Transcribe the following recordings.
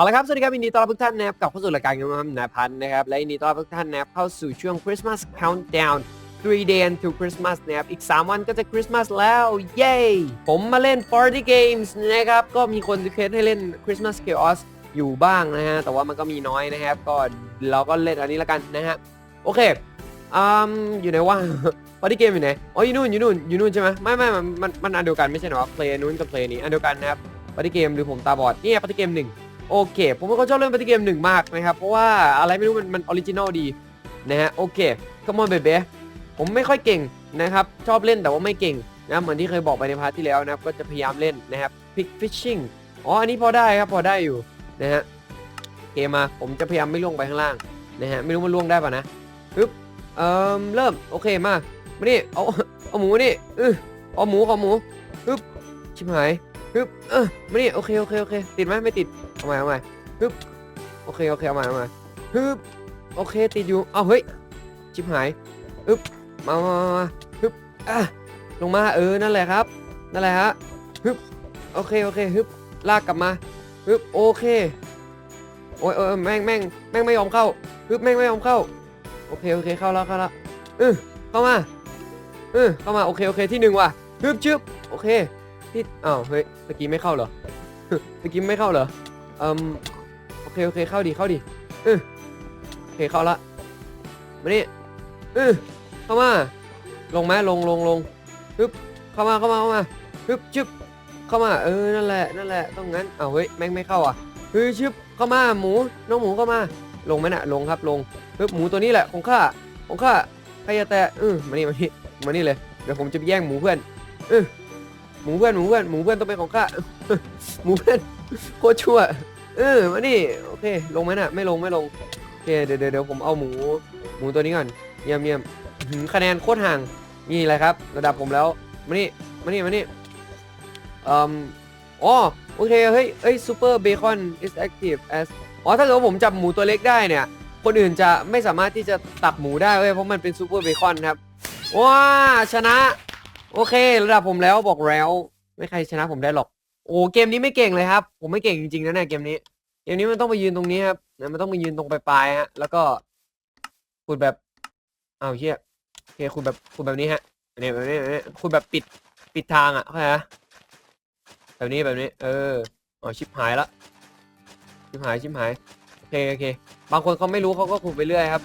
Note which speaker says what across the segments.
Speaker 1: เอาละครับ สวัสดีครับยินดีต้อนรับทุกท่านนะครับกลับเข้าสู่รายการกันมานายพันนะครับ และยินดีต้อนรับทุกท่านนะครับเข้าสู่ช่วง Christmas Countdown 3 days to Christmas นะครับ อีก 3 วันก็จะคริสต์มาสแล้ว เย้ ผมมาเล่น Party Games นะครับ ก็มีคนรีเควสให้เล่น Christmas Chaos อยู่บ้างนะฮะ แต่ว่ามันก็มีน้อยนะครับ ก็เราก็เล่นอันนี้ละกันนะฮะ โอเคอืมอยู่ไหนวะ Party Game อยู่ไหน อ๋อ อยู่นู่น อยู่นู่น อยู่นู่นใช่ไหมไม่ไม่มัน มันอันเดียวกันไม่ใช่หรอเพลย์นู้นกับเพลย์นี้ อันเดียวกันนะครับปฏิเกมหรือผมตาบอด นี่ปฏิเกมหนึ่ง โอเค ผมเป็ชอบเล่นปฏิเกมหนึ่งมากนะครับ เพราะว่าอะไรไม่รู้มันมันออริจินอลดีนะฮะโอเค come on baby ผมไม่ค่อยเก่งนะครับ ชอบเล่นแต่ว่าไม่เก่งนะเหมือนที่เคยบอกไปในพาร์ทที่แล้วนะครับ ก็จะพยายามเล่นนะครับ pick fishing อ๋ออันนี้พอได้ครับพอได้อยู่นะฮะเกมมาผมจะพยายามไม่ล่วงไปข้างล่างนะฮะไม่รู้มันล่วงได้ป่ะนะปึ๊บเอ่อเริ่มโอเคมามานี่เอาเอาหมูนี่เออเอาหมูเอาหมูปึ๊บชิบหาย ฮึบเออมานี่โอเคโอเคโอเค ติดไหมไม่ติดเอาใหม่เอาใหม่ฮึบโอเคโอเคเอาใหม่เอาใหม่ฮึบโอเคติดอยู่เอาเฮ้ยชิบหายฮึบมามามามาฮึบอะลงมาเออนั่นแหละครับ นั่นแหละฮะฮึบโอเคโอเคฮึบลากกลับมาฮึบโอเคโอ้ยโอ้ยแม่งแม่งแม่งไม่ยอมเข้าฮึบแม่งไม่ยอมเข้า โอเคโอเคเข้าแล้วเข้าแล้วเออเข้ามาเออเข้ามาโอเคโอเคที่หนึ่งว่ะฮึบชึบโอเค ที่อ้าวเฮ้ยตะกี้ไม่เข้าเหรอตะกี้ไม่เข้าเหรออืมโอเคโอเคเข้าดิเข้าดิเออโอเคเข้าละมานี่เออเข้ามา ลงไหมลงลงลงฮึบเข้ามาเข้ามาเข้ามาฮึบชึบเข้ามาเออนั่นแหละนั่นแหละต้องงั้นอ้าวเฮ้ยแม่งไม่เข้าอะเฮ้ยชึบเข้ามาหมูน้องหมูเข้ามา ลงไหมน่ะลงครับลงฮึบหมูตัวนี้แหละของข้าของข้าใครจะแตะเออมานี่มานี่มานี่เลยเดี๋ยวผมจะไปแย่งหมูเพื่อนเออ หมูเพื่อนหมูเพื่อนหมูเพื่อนต้องเป็นของข้า หมูเพื่อนโคตรชั่ว เออมานี่โอเค ลงไหมน่ะ ไม่ลงไม่ลงโอเคเดี๋ยวเดี๋ยวเดี๋ยวผมเอาหมู หมูตัวนี้ก่อนเยี่ยมเยี่ยมหือคะแนนโคตรห่างนี่แหละครับ ระดับผมแล้วมานี่มานี่มานี่อืมอ๋อโอเคเฮ้ยเฮ้ยซูเปอร์เบคอน is active as อ๋อถ้าเกิดว่าผมจับหมูตัวเล็กได้เนี่ย คนอื่นจะไม่สามารถที่จะตับหมูได้เว้ยเพราะมันเป็นซูเปอร์เบคอนครับว้าชนะ โอเค ระดับผมแล้วบอกแล้ว ไม่ใครชนะผมได้หรอก โอ้เกมนี้ไม่เก่งเลยครับ ผมไม่เก่งจริงๆนะเนี่ยเกมนี้ เกมนี้มันต้องไปยืนตรงนี้ครับนะมันต้องไปยืนตรงปลายๆฮะ แล้วก็ขุดแบบอ้าวเฮียโอเคขุดแบบขุดแบบนี้ฮะเนี่ยแบบนี้แบบนี้ขุดแบบปิดปิดทางอะเข้าใจไหมแบบนี้แบบนี้ เอออ๋อชิบหายละชิบหายชิบหายโอเคโอเค บางคนเขาไม่รู้เขาก็ขุดไปเรื่อยครับ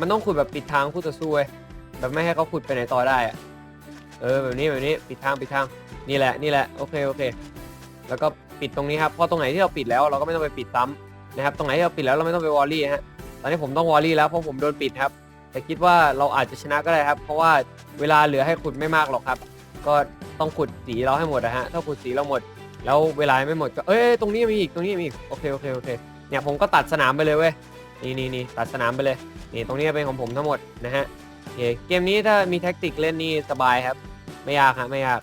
Speaker 1: มันต้องขุดแบบปิดทางคู่ต่อสู้เว้ยแบบไม่ให้เขาขุดไปไหนต่อได้อะ เออแบบนี้แบบนี้ปิดทางปิดทางนี่แหละนี่แหละโอเคโอเค แล้วก็ปิดตรงนี้ครับพราะตรงไหนที่เราปิดแล้วเราก็ไม่ต้องไปปิดซ้ำนะครับตรงไหนที่เราปิดแล้วเราไม่ต้องไปวอลลี่ฮะตอนนี้ผมต้องวอลลี่แล้วเพราะผมโดนปิดครับ แต่คิดว่าเราอาจจะชนะก็ได้ครับ เพราะว่าเวลาเหลือให้ขุดไม่มากหรอกครับ ก็ต้องขุดสีเราให้หมดนะฮะถ้าขุดสีเราหมด แล้วเวลาไม่หมดก็เอ้ยตรงนี้มีอีกตรงนี้มีอีกโอเคโอเคโอเคเนี่ยผมก็ตัดสนามไปเลยเว้ยนี่นี่นี่ตัดสนามไปเลยนี่ตรงนี้เป็นของผมทั้งหมดนะฮะเกมนี้ถ้ามีแท็กติกเล่นนี่สบายครับ ไม่ยากฮะไม่ยาก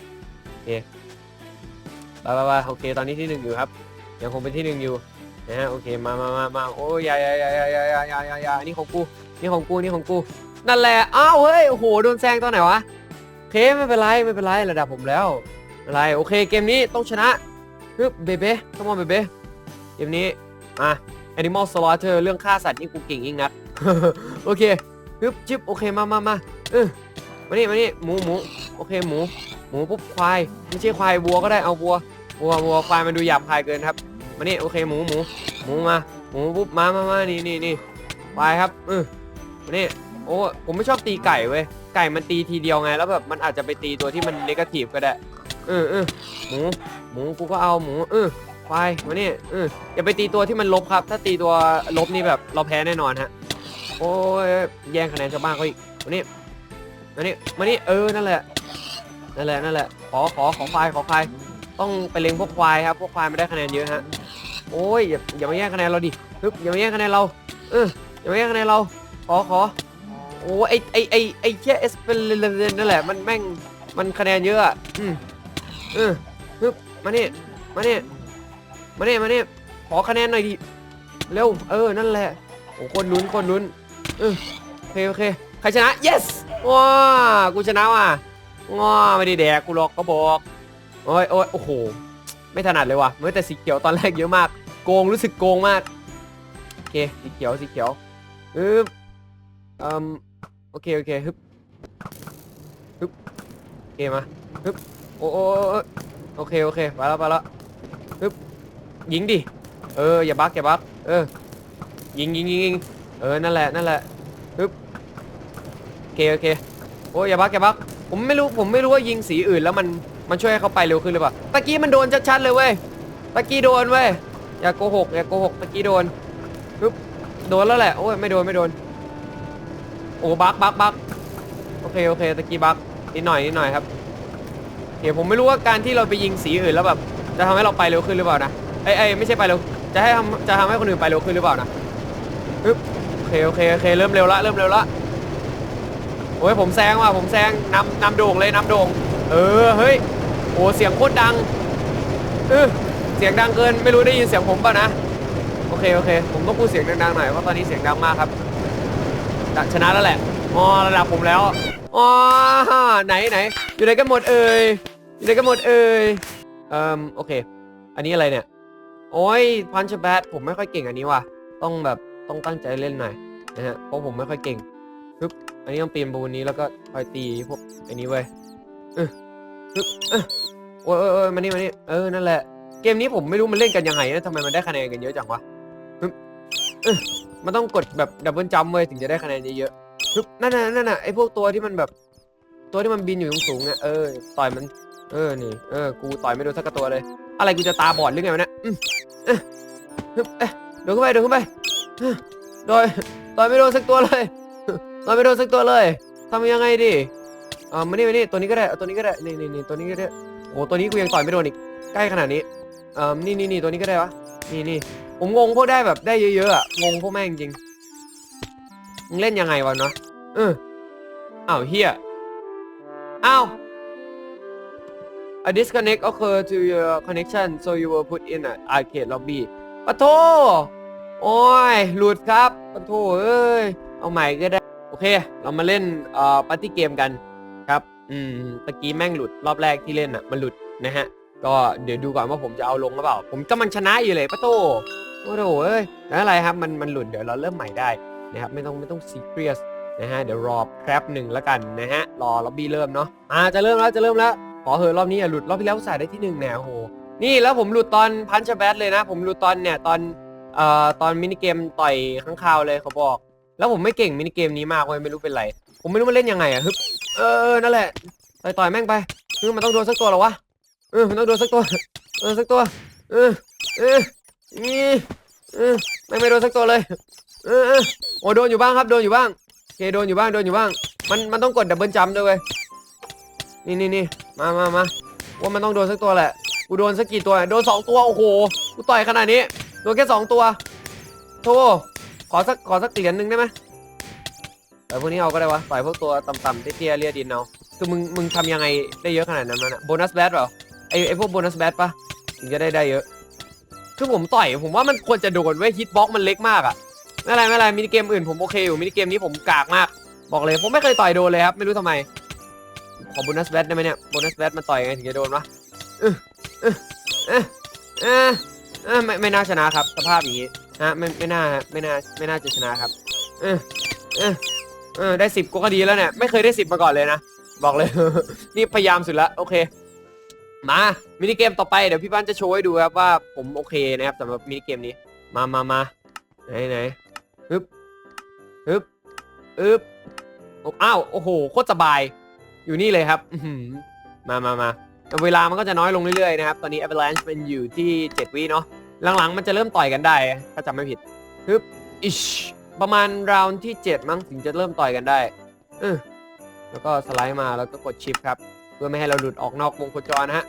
Speaker 1: โอเคไปไปไปโอเค ตอนนี้ที่หนึ่งอยู่ครับ ยังคงเป็นที่หนึ่งอยู่นะฮะโอเคมามามามาโอ้ยยายายายายายายาอยายนี่ของกูนี่ของกูนี่ของกูนั่นแหละอ้าวเฮ้ยโอ้โหโดนแซงตอนไหนวะโอเคไม่เป็นไรไม่เป็นไรระดับผมแล้วไม่เป็นไรโอเคเกมนี้ต้องชนะฮึบเบเบ้ขมอนเบเบ้เกมนี้มา Animal Slaughter เรื่องฆ่าสัตว์นี่กูเก่งยิ่งนักโอเคฮึบจิบโอเคมามามาเออ มานี่มานี่หมูหมูโอเคหมู หมูปุ๊บควายไม่ใช่ควายวัวก็ได้เอาวัววัววัวควายมันดูหยาบคายเกินครับมานี่โอเคหมูหมูหมูมาหมูปุ๊บมามามานี่นี่นี่ควายครับเออมานี่โอ้ผมไม่ชอบตีไก่เว้ยไก่มันตีทีเดียวไงแล้วแบบมันอาจจะไปตีตัวที่มันนกาทีฟก็ได้เออเออหมูหมูกูก็เอาหมูเออควายมานี่เอออย่าไปตีตัวที่มันลบครับ ถ้าตีตัวลบนี่แบบเราแพ้แน่นอนฮะโอ้ยแย่งคะแนนชาวบ้านเขาอีกมานี่ มานี่มานี่เออนั่นแหละนั่นแหละนั่นแหละขอขอขอควายขอควายต้องไปเล็งพวกควายครับพวกควายไม่ได้คะแนนเยอะฮะโอ้ยอย่าอย่ามาแย่งคะแนนเราดิฮึบอย่ามาแย่งคะแนนเราเอออย่ามาแย่งคะแนนเราขอขอโอ้ไอไอไอไอแค่เอสเป็นนั่นแหละมันแม่งมันคะแนนเยอะอะอืมเออฮึบมานี่มานี่มานี่มานี่ขอคะแนนหน่อยดิเร็วเออนั่นแหละโอ้คนลุ้นคนลุ้นเออโอเคโอเคใครชนะ yes ว้ากูชนะว่ะว้าไม่ได้แดกกูหรอกก็บอกโอ้ยโอ้ยโอ้โห ไม่ถนัดเลยว่ะเมื่อแต่สีเขียวตอนแรกเยอะมาก โกงรู้สึกโกงมาก โอเค สีเขียว สีเขียวฮึบอืมโอเค โอเคฮึบฮึบโอเคมาฮึบโอ้โอโอ้โอเค โอเค ไปแล้วไปแล้วฮึบยิงดิ เออ อย่าบักอย่าบักเออ ยิงยิงยิงเออ นั่นแหละ นั่นแหละ เคโอเคโอ้ยอย่าบักอย่าบักผมไม่รู้ผมไม่รู้ว่ายิงสีอื่นแล้วมันมันช่วยให้เขาไปเร็วขึ้นหรือเปล่าตะกี้มันโดนชัดๆเลยเว้ยตะกี้โดนเว้ยอย่าโกหกอย่าโกหกตะกี้โดนปึ๊บโดนแล้วแหละโอ้ยไม่โดนไม่โดนโอ้บักบักบักโอเคโอเคตะกี้บักนิดหน่อยนิดหน่อยครับเดี๋ยวผมไม่รู้ว่าการที่เราไปยิงสีอื่นแล้วแบบจะทำให้เราไปเร็วขึ้นหรือเปล่านะไอ้ไอ้ยไม่ใช่ไปเร็วจะให้ทำจะทำให้คนอื่นไปเร็วขึ้นหรือเปล่านะปึ๊บโอเคโอเคโอเคเริ่มเร็วละเริ่มเร็วละ โอ้ยผมแซงว่ะผมแซงนำนำโด่งเลยนำโด่งเออเฮ้ยโอ้เสียงโคตรดังเออเสียงดังเกินไม่รู้ได้ยินเสียงผมป่ะนะโอเคโอเค ผมต้องพูดเสียงดังๆหน่อยเพราะตอนนี้เสียงดังมากครับชนะแล้วแหละอ๋อระดับผมแล้วอ๋อไหนไหนอยู่ไหนกันหมดเอ่ยอยู่ไหนกันหมดเอ่ยเอ่มโอเค อันนี้อะไรเนี่ยโอ้ยพันช์แบทผมไม่ค่อยเก่งอันนี้ว่ะต้องแบบต้องตั้งใจเล่นหน่อยนะฮะเพราะผมไม่ค่อยเก่ง ปึ๊บอันนี้ต้องปีนบูนนี้แล้วก็คอยตีพวกอันนี้เว้ยเออปึ๊บเออโอ้ยโอ้ยมานี่มานี่เออนั่นแหละเกมนี้ผมไม่รู้มันเล่นกันยังไงนะทำไมมันได้คะแนนกันเยอะจังวะปึ๊บเอ้ยมันต้องกดแบบดับเบิลจัมเว้ยถึงจะได้คะแนนเยอะๆปึ๊บนั่นน่ะนั่นน่ะไอพวกตัวที่มันแบบ ตัวที่มันบินอยู่สูงๆเนี่ยเออต่อยมันเออนี่เออกูต่อยไม่โดนสักตัวเลย อะไรกูจะตาบอดหรือไงวะเนี่ยเอ้ยปึ๊บเอ้ยเดินเข้าไปเดินเข้าไปโดยต่อยไม่โดนสักตัวเลย ต่อยไม่โดนสักตัวเลยทำยังไงดีอ่ามานี่มานี่ตัวนี้ก็ได้เอาตัวนี้ก็ได้นี่นี่นี่ตัวนี้ก็ได้โอ้ตัวนี้กูยังต่อยไม่โดนอีกใกล้ขนาดนี้อ่อนี่นี่นี่ตัวนี้ก็ได้วะนี่นี่ผมงงพวกได้แบบได้เยอะๆอะงงพวกแม่งจริงมึงเล่นยังไงวะเนาะเอออ้าวเฮียอ้าว a disconnect occur to your connection so you were put in an arcade lobby ปะโท โอ้ย หลุดครับ ปะโทเอ้ย เอาใหม่ก็ได้ เค เรามาเล่นเอ่อปาร์ตี้เกมกันครับ อืมตะกี้แม่งหลุดรอบแรกที่เล่นอะ มันหลุดนะฮะ ก็เดี๋ยวดูก่อนว่าผมจะเอาลงหรือเปล่า ผมก็มันชนะอยู่เลยปะโตโอ้โหเอ้ยแล้วอะไรครับ มันมันหลุดเดี๋ยวเราเริ่มใหม่ได้นะครับ ไม่ต้องไม่ต้องซีเรียสนะฮะ เดี๋ยวรอแครปหนึ่งแล้วกันนะฮะ รอล็อบบี้เริ่มเนาะ อ่า จะเริ่มแล้วจะเริ่มแล้ว ขอเหอะรอบนี้อย่าหลุด รอบที่แล้วใส่ได้ที่หนึ่งแนวโห นี่แล้วผมหลุดตอนพันช์แบทเลยนะ ผมหลุดตอนเนี่ยตอนเอ่อตอนมินิเกมต่อยข้างคาวเลยเขาบอก แล้วผมไม่เก่งมินิเกมนี้มากเว้ยไม่รู้เป็นไร ผมไม่รู้มันเล่นยังไงอะฮึบเออนั่นแหละต่อยต่อยแม่งไปคือมันต้องโดนสักตัวหรอวะเออมันต้องโดนสักตัวเออสักตัว เออเออนี่เออไม่ไม่โดนสักตัวเลย เออเออโอ้โดนอยู่บ้างครับโดนอยู่บ้างโอเคโดนอยู่บ้างโดนอยู่บ้าง มันมันต้องกดดับเบิลจัมป์ด้วยเว้ยนี่นี่นี่มามามาว่ามันต้องโดนสักตัวแหละกูโดนสักกี่ตัวโดนสองตัวโอ้โหกูต่อยขนาดนี้โดนแค่สองตัวโธ่ ขอสักขอสักเหรียญหนึ่งได้ไหมแต่พวกนี้เอาก็ได้วะต่อยพวกตัวต่ำๆเตี้ยๆเลียดินเอาคือมึงมึงทำยังไงได้เยอะขนาดนั้นนะโบนัสแบทเปล่าไอไอพวกโบนัสแบทปะถึงจะได้ได้เยอะ คือผมต่อยผมว่ามันควรจะโดนเว้ยฮิตบ็อกมันเล็กมากอะไม่เป็นไรไม่เป็นไรมินิเกมอื่นผมโอเคอยู่มินิเกมนี้ผมกากมาก บอกเลยผมไม่เคยต่อยโดนเลยครับไม่รู้ทำไม ขอโบนัสแบทได้ไหมเนี่ยโบนัสแบทมันต่อยยังไงถึงจะโดนวะออเออเออเออเออไม่ไม่น่าชนะครับสภาพอย่างนี้ ฮะไม่ไม่น่าฮะไม่น่าไม่น่าจะชนะครับ เออเออเออได้สิบก็ดีแล้วเนี่ยไม่เคยได้สิบมาก่อนเลยนะ บอกเลย นี่พยายามสุดละโอเค มามินิเกมต่อไปเดี๋ยวพี่บ้านจะโชว์ให้ดูครับว่าผมโอเคนะครับสำหรับมินิเกมนี้ มามามาไหนไหนฮึบฮึบฮึบอ้าวโอ้โหโคตรสบาย อยู่นี่เลยครับมามามาเวลามันก็จะน้อยลงเรื่อยๆนะครับ ตอนนี้ Avalanche เป็นอยู่ที่ 7 วิเนาะ หลังๆ มันจะเริ่มต่อยกันได้ ถ้าจำไม่ผิดฮึบอิชประมาณราวที่ 7 มั้งถึงจะเริ่มต่อยกันได้เออแล้วก็สไลด์มาแล้วก็กดชิปครับ เพื่อไม่ให้เราหลุดออกนอกวงโคจรนะฮะ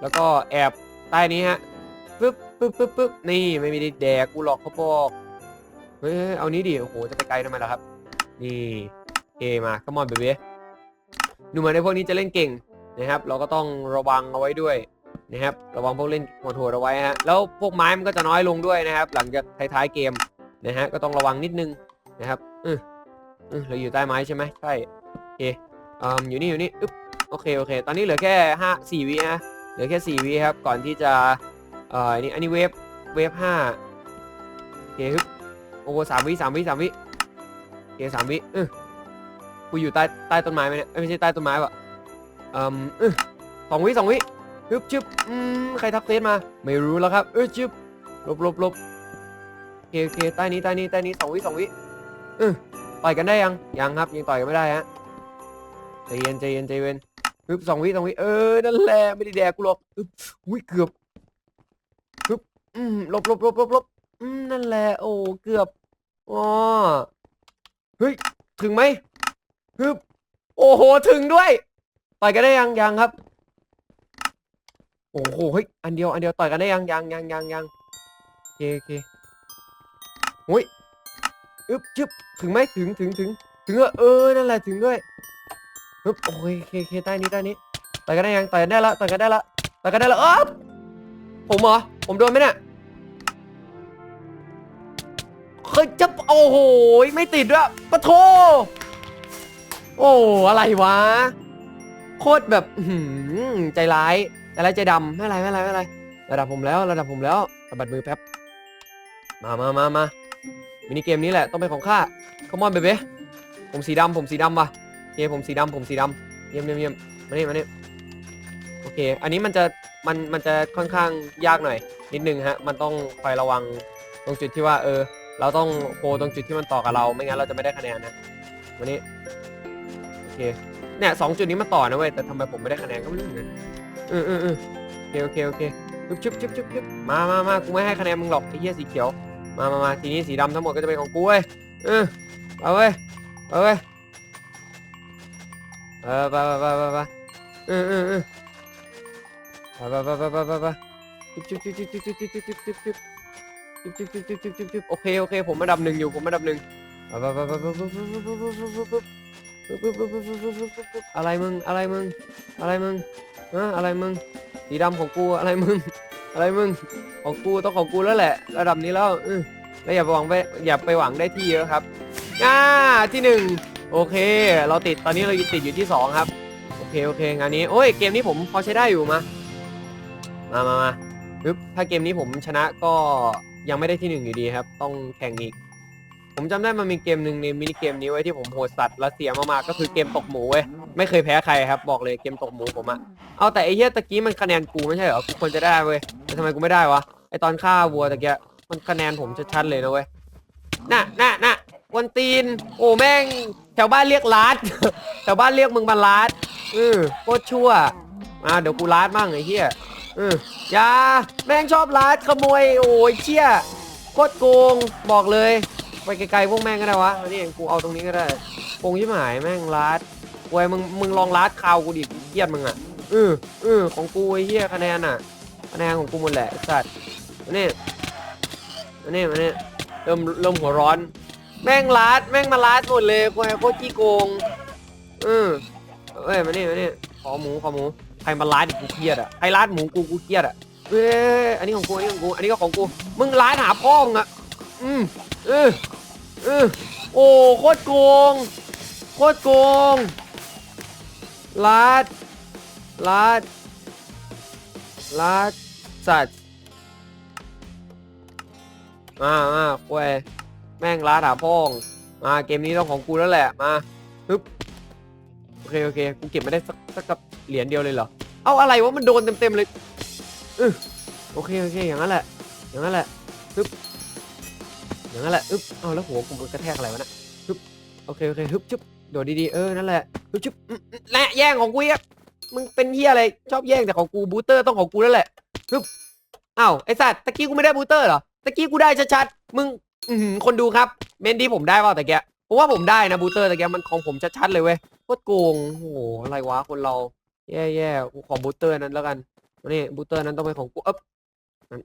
Speaker 1: แล้วก็แอบใต้นี้ฮะปึ๊บปึ๊บปึ๊บปึ๊บนี่ไม่มีแดกกูหลอกเขาบอกเฮ้ยเอานี้ดิโอ้โหจะไปไกลทำไมล่ะครับ นี่เอมาขมอนเบเบ้ดูเหมือนในพวกนี้จะเล่นเก่งนะครับ เราก็ต้องระวังเอาไว้ด้วย นะครับระวังพวกเล่นหัวโถดเอาไว้ฮะแล้วพวกไม้มันก็จะน้อยลงด้วยนะครับ หลังจากท้ายๆเกมนะฮะก็ต้องระวังนิดนึงนะครับอืออือเราอยู่ใต้ไม้ใช่ไหมใช่โอเคอืมอยู่นี่อยู่นี่อึ๊บโอเคโอเค ตอนนี้เหลือแค่ห้าสี่วินะเหลือแค่สี่วิครับก่อนที่จะเอ่ออันนี้อันนี้เวฟเวฟห้าโอเคฮึบโอ้โหสามวิสามวิสามวิโอเคสามวิเออกูอยู่ใต้ใต้ต้นไม้ไหมเนี่ยไม่ใช่ใต้ต้นไม้ว่ะเอ่มเออสองวิสองวิ ฮึบชึบอืมใครทักเฟซมา ไม่รู้แล้วครับ เออชึบลบลบลบโอเคโอเคใต้นี้ใต้นี้ใต้นี้สองวิสองวิเออต่อยกันได้ยัง ยังครับยังต่อยกันไม่ได้ฮะใจเย็นใจเย็นใจเย็นฮึบสองวิสองวิเออ นั่นแหละไม่ได้แดกกูหรอกฮึบอุ้ยเกือบอืมลบลบลบลบลบอืมนั่นแหละ โอ้เกือบอ๋อเฮ้ย ถึงไหมฮึบโอ้โห ถึงด้วย ต่อยกันได้ยังยังครับ โอ้โหเฮ้ยอันเดียวอันเดียวต่อยกันได้ยังยังยังยังยังโอเคโอเคโอ้ยอึบจึบถึงไหมถึงถึงถึงถึงเออเออนั่นแหละถึงด้วยฮึบโอ้ยโอเคโอเคใต้นี้ใต้นี้ต่อยกันได้ยังต่อยกันได้ละต่อยกันได้ละต่อยกันได้ละอ๊อบผมเหรอผมโดนไหมเนี่ยเคยจะโอ้โหไม่ติดด้วยปะโทโอ้อะไรวะ โคตรแบบใจร้าย ใจร้ายใจดำไม่ไรไม่ไรไม่ไรระดับผมแล้วระดับผมแล้วสะบัดมือแป๊บมามามามามินิเกมนี้แหละต้องเป็นของข้าขมอนเบเบ้ผมสีดำผมสีดำว่ะโอเคผมสีดำผมสีดำเยี่ยมเยี่ยมเยี่ยมมานี่มานี่โอเค อันนี้มันจะมันมันจะค่อนข้างยากหน่อยนิดนึงฮะมันต้องคอยระวังตรงจุดที่ว่าเออ เราต้องโพตรงจุดที่มันต่อกับเราไม่งั้นเราจะไม่ได้คะแนนนะวันนี้โอเคเนี่ยสองจุดนี้มันต่อนะเว้ยแต่ทำไมผมไม่ได้คะแนนก็ไม่รู้เหมือนกัน เออเออเออโอเคโอเคโอเคชุบชุบชุบชุบชุบมามามากูไม่ให้คะแนนมึงหรอกไอ้เหี้ยสีเขียว มามามาทีนี้สีดำทั้งหมดก็จะเป็นของกูเว้ยเออเอาเว้ยเอาเว้ยเออไปไปไปไปไปเออเออเออไปไปไปไปไปไปชุบชุบชุบชุบชุบชุบชุบชุบชุบชุบจุ๊บจุ๊บจุ๊บจุ๊บจุ๊บจุ๊บจุ๊บโอเคโอเคผมอันดับหนึ่งอยู่ผมอันดับหนึ่งอะไรมึงอะไรมึงอะไรมึง อะไรมึง สีดำของกูอะไรมึง อะไรมึง ของกูต้องของกูแล้วแหละ ระดับนี้แล้วแล้วอย่าไปหวังไปอย่าไปหวังได้ที่เยอะครับอ่าที่หนึ่งโอเค เราติดตอนนี้เราติดอยู่ที่สองครับ โอเคโอเคงานนี้โอ้ยเกมนี้ผมพอใช้ได้อยู่มา มามามาถ้าเกมนี้ผมชนะก็ยังไม่ได้ที่หนึ่งอยู่ดีครับ ต้องแข่งอีก ผมจำได้มันมีเกมหนึ่งในมินิเกมนี้ไว้ที่ผมโหดสัตว์รัสเซียมากๆก็คือเกมตกหมูเว้ยไม่เคยแพ้ใครครับบอกเลยเกมตกหมูผมอะเอาแต่ไอ้เหี้ยตะกี้มันคะแนนกูไม่ใช่เหรอกูควรจะได้เว้ยแต่ทำไมกูไม่ได้วะไอตอนฆ่าวัวตะกี้มันคะแนนผมชัดๆเลยนะเว้ยน่ะน่ะน่ะวันตีน โอ้แม่งแถวบ้านเรียกลาด แถวบ้านเรียกมึงมาลาดเออโคตรชั่วมาเดี๋ยวกูลาดบ้างไอ้เหี้ยเอออย่าแม่งชอบลาดขโมยโอ้ยเชี่ยโคตรโกงบอกเลย ไปไกลๆพวกแม่งก็ได้วะอันนี้เองกูเอาตรงนี้ก็ได้โกงชิบหายแม่งลาดเว้ยมึงมึงลองลาดคาวกูดิเกียดมึงอะเออเออของกูไอ้เหี้ยคะแนนอะคะแนนของกูหมดแหละสัตว์อันนี้อันนี้อันนี้เริ่มเริ่มหัวร้อน แม่งลาดแม่งมาลาดหมดเลยกูไอ้โคตรขี้โกงเออเอ้ยมานี่มานี่ขอหมูขอหมูใครมาลาดกูเครียดอะใครลาดหมูกูกูเครียดอะเอ้ยอันนี้ของกูอันนี้ของกูอันนี้ก็ของกูมึงลาดหาพ่อมึงอะอืมเออ เออโอ้โคตรโกง โคตรโกงลาดลาดลาดสัตว์มามาควยแม่งลาดหาพ่อง มาเกมนี้ต้องของกูแล้วแหละ มาฮึบโอเคโอเค กูเก็บไม่ได้สักสักกับเหรียญเดียวเลยเหรอ เอาอะไรวะมันโดนเต็มๆเลยเออโอเคโอเคอย่างนั้นแหละ อย่างนั้นแหละ อย่างนั้นแหละอึ๊บเอาแล้วหัวกูกระแทกอะไรวะนะฮึบโอเคโอเคฮึบจุ๊บโดดดีๆเออนั่นแหละฮึบจุ๊บและแย่งของกูอีกอะมึงเป็นเฮียอะไรชอบแย่งแต่ของกูบูเตอร์ต้องของกูแล้วแหละฮึบอ้าวไอสัตว์ตะกี้กูไม่ได้บูเตอร์เหรอตะกี้กูได้ชัดๆมึงอืคนดูครับเมนดี้ผมได้เปล่าตะเกียผมว่าผมได้นะบูเตอร์ตะเกียมันของผมชัดๆเลยเว้ยโคตรโกงโอ้โหอะไรวะคนเราแย่ๆกูขอบูเตอร์นั้นแล้วกันนี่บูเตอร์นั้นต้องเป็นของกูเอ๊บ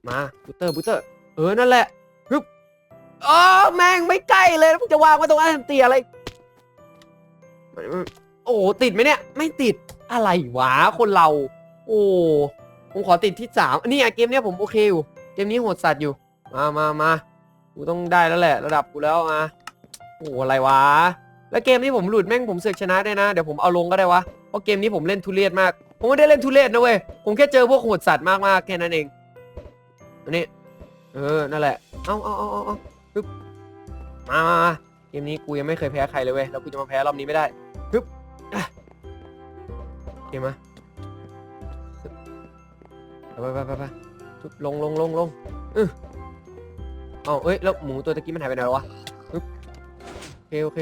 Speaker 1: มาบูเตอร์บูเตอร์เออนั่นแหละโอ้แม่งไม่ใกล้เลยมันจะวางไว้ตรงอันเตียอะไร โอ้ติดไหมเนี่ย ไม่ติดอะไรวะคนเรา โอ้ผมขอติดที่สามนนี้อะเกมเนี้ยผมโอเคอยู่เกมนี้โหดสัตว์อยู่ มามามากูต้องได้แล้วแหละ ระดับกูแล้วมาโอ้อะไรวะ แล้วเกมนี้ผมหลุดแม่งผมเสือกชนะได้นะ เดี๋ยวผมเอาลงก็ได้วะ เพราะเกมนี้ผมเล่นทุเรศมาก ผมไม่ได้เล่นทุเรศนะเว้ย ผมแค่เจอพวกโหดสัตว์มากๆแค่นั้นเอง อันนี้ เออ นั่นแหละ เอาเอาเอาเอา ปึ๊บมามามาเกมนี้กูยังไม่เคยแพ้ใครเลยเว้ยแล้วกูจะมาแพ้รอบนี้ไม่ได้ปึ๊บอะเกมมาไปไปไปไปลงลงลงลงเออเอาเอ้ยแล้วหมูตัวตะกี้มันหายไปไหนวะปึ๊บโอเคโอเค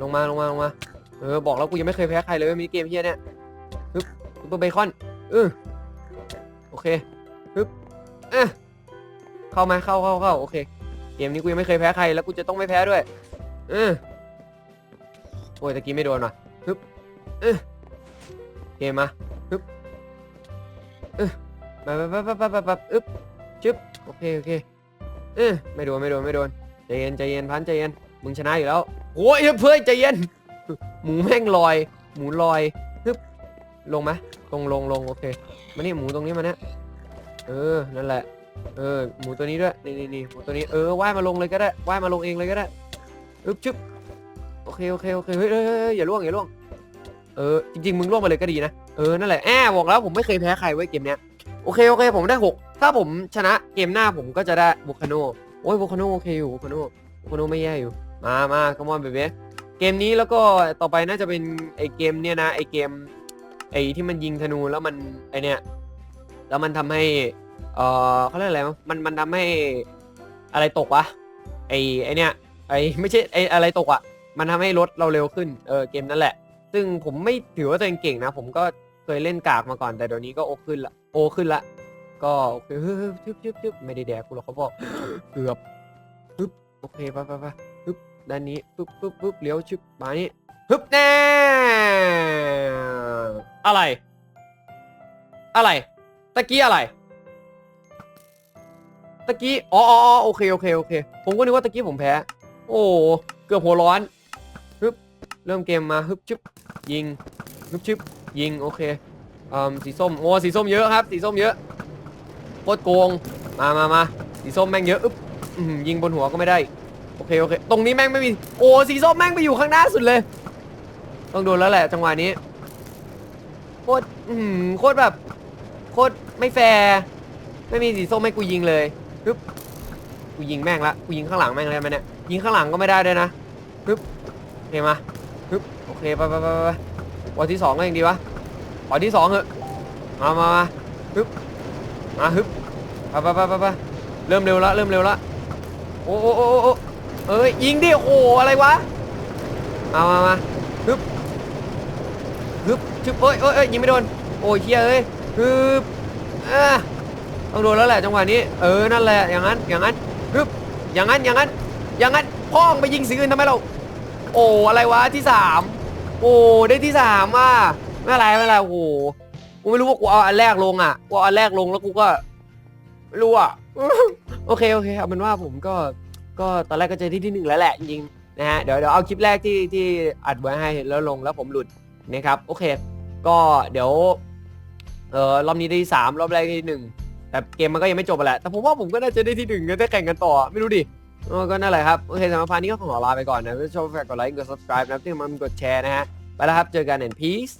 Speaker 1: ลงมาลงมาลงมาเออบอกแล้วกูยังไม่เคยแพ้ใครเลยเว้ยมินิเกมเฮียเนี่ยปึ๊บซุปเปอร์เบคอนเออโอเคปึ๊บเอะเข้ามาเข้าเข้าเข้าโอเค เกมนี้กูยังไม่เคยแพ้ใครแล้วกูจะต้องไม่แพ้ด้วยเออโอ้ยตะกี้ไม่โดนว่ะปึ๊บเออเกมมาปึ๊บเออไปไปไปไปไปไปอึ๊บชึบโอเคโอเคเออไม่โดนไม่โดนไม่โดนใจเย็นใจเย็นพันใจเย็นมึงชนะอยู่แล้วโอ้ยเพื่อนใจเย็นหมูแม่งลอย หมูลอยฮึบลงไหมลงลงลงโอเคมานี่หมูตรงนี้มาเนี่ยเออนั่นแหละ เออหมูตัวนี้ด้วยนี่นี่นี่หมูตัวนี้เออว่ายมาลงเลยก็ได้ว่ายมาลงเองเลยก็ได้อึ๊บชึบโอเคโอเคโอเคเฮ้ยเฮ้ยเฮ้ยอย่าล่วงอย่าล่วงเออจริงๆมึงล่วงมาเลยก็ดีนะเออนั่นแหละแอบบอกแล้วผมไม่เคยแพ้ใครไว้เกมเนี้ยโอเคโอเค ผมได้หกถ้าผมชนะเกมหน้าผมก็จะได้บุคาโนโอ้ยบุคาโนโอเคอยู่บุคาโนบุคาโนไม่แย่อยู่มามาคัมอนเบเบ้เกมนี้แล้วก็ต่อไปน่าจะเป็นไอเกมเนี่ยนะไอเกมไอที่มันยิงธนูแล้วมันไอเนี่ยแล้วมันทำให้ เออเขาเรียกอะไรวะมันมันทำให้อะไรตกวะไอไอเนี่ยไอไม่ใช่ไออะไรตกอะมันทำให้รถเราเร็วขึ้นเออเกมนั่นแหละ ซึ่งผมไม่ถือว่าตัวเองเก่งนะ ผมก็เคยเล่นกากมาก่อนแต่เดี๋ยวนี้ก็โอขึ้นละโอขึ้นละก็โอเคฮ้ยเฮ้ยชึบชึบชึบไม่ได้แดกกูหรอกเขาบอกเกือบปึ๊บโอเคไปไปไปด้านนี้ปึ๊บปึ๊บปึ๊บเลี้ยวชึบมานี่ฮึบแน่อะไร อะไรตะกี้อะไร ตะกี้อ๋ออ๋ออ๋อโอเคโอเคโอเค ผมก็นึกว่าตะกี้ผมแพ้ โอ้เกือบหัวร้อนฮึบเริ่มเกมมาฮึบชึบยิงฮึบชึบยิงโอเคอืมสีส้มโอ้สีส้มเยอะครับ สีส้มเยอะโคตรโกงมามามาสีส้มแม่งเยอะอึ๊บอื้อหือยิงบนหัวก็ไม่ได้โอเคโอเค ตรงนี้แม่งไม่มีโอ้สีส้มแม่งไปอยู่ข้างหน้าสุดเลย ต้องโดนแล้วแหละจังหวะนี้โคตรอือหือโคตรแบบโคตรไม่แฟร์ไม่มีสีส้มให้กูยิงเลย ปึ๊บกูยิงแม่งละกูยิงข้างหลังแม่งเลยไหมเนี่ยยิงข้างหลังก็ไม่ได้ด้วยนะปึ๊บโอเคมาปึ๊บโอเคไปไปไปไปวันที่สองก็ยังดีวะวันที่สองเหอะมามามาปึ๊บมาฮึบไปไปไปไปไปเริ่มเร็วละเริ่มเร็วละโอ้โอ้โอ้โอ้เอ้ยยิงดิโอ้อะไรวะมามามาฮึบฮึบชึบเอ้ยเอ้ยเอ้ยยิงไม่โดนโอ้ยเฮียเอ้ยฮึบอะ ต้องโดนแล้วแหละจังหวะนี้ เออ นั่นแหละ อย่างนั้น อย่างนั้นฮึบอย่างนั้น อย่างนั้น อย่างนั้น พ่องไปยิงสีอื่นทำไมเรา โอ้ อะไรวะ ที่สามโอ้ ได้ที่สามอะไม่เป็นไรไม่เป็นไร โอ้โห กูไม่รู้ว่ากูเอาอันแรกลงอะ กูเอาอันแรกลงแล้วกูก็ไม่รู้อะ โอเค โอเค เอาเป็นว่าผมก็ ก็ตอนแรกก็เจอที่ที่หนึ่งแล้วแหละจริงนะฮะ เดี๋ยวเดี๋ยวเอาคลิปแรกที่ที่อัดไว้ให้แล้วลงแล้วผมหลุดนะครับ โอเค ก็เดี๋ยว เออรอบนี้ได้ที่สามรอบแรกได้ที่หนึ่ง แต่เกมมันก็ยังไม่จบไปแหละ แต่ผมว่าผมก็น่าจะได้ที่หนึ่งก็ได้แข่งกันต่อ ไม่รู้ดิเออก็นั่นแหละครับ โอเคสำหรับพาร์ทนี้ก็ขอลาไปก่อนนะถ้าชอบฝากกดไลค์ กด subscribe นะครับที่มันกดแชร์นะฮะ ไปแล้วครับ เจอกัน and peace